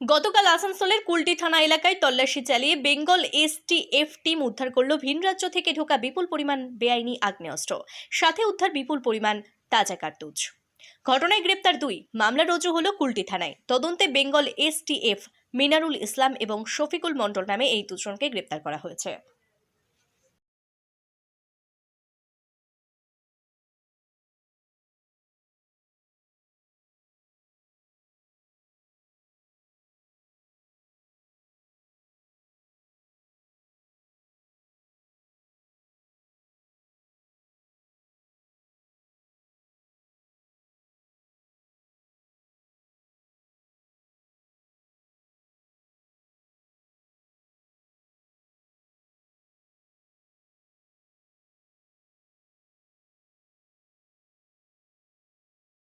গতকাল আসানসোলের কুলটি থানা এলাকায় তল্লাশি চালিয়ে বেঙ্গল এসটিএফ টিম উদ্ধার করল ভিন রাজ্য থেকে ঢোকা বিপুল পরিমাণ বেআইনি আগ্নেয়াস্ত্র, সাথে উদ্ধার বিপুল পরিমাণ তাজা কার্তুজ। ঘটনায় গ্রেপ্তার দুই, মামলা রুজু হল কুলটি থানায়। তদন্তে বেঙ্গল এসটিএফ মিনারুল ইসলাম এবং শফিকুল মণ্ডল নামে এই দুজনকে গ্রেপ্তার করা হয়েছে।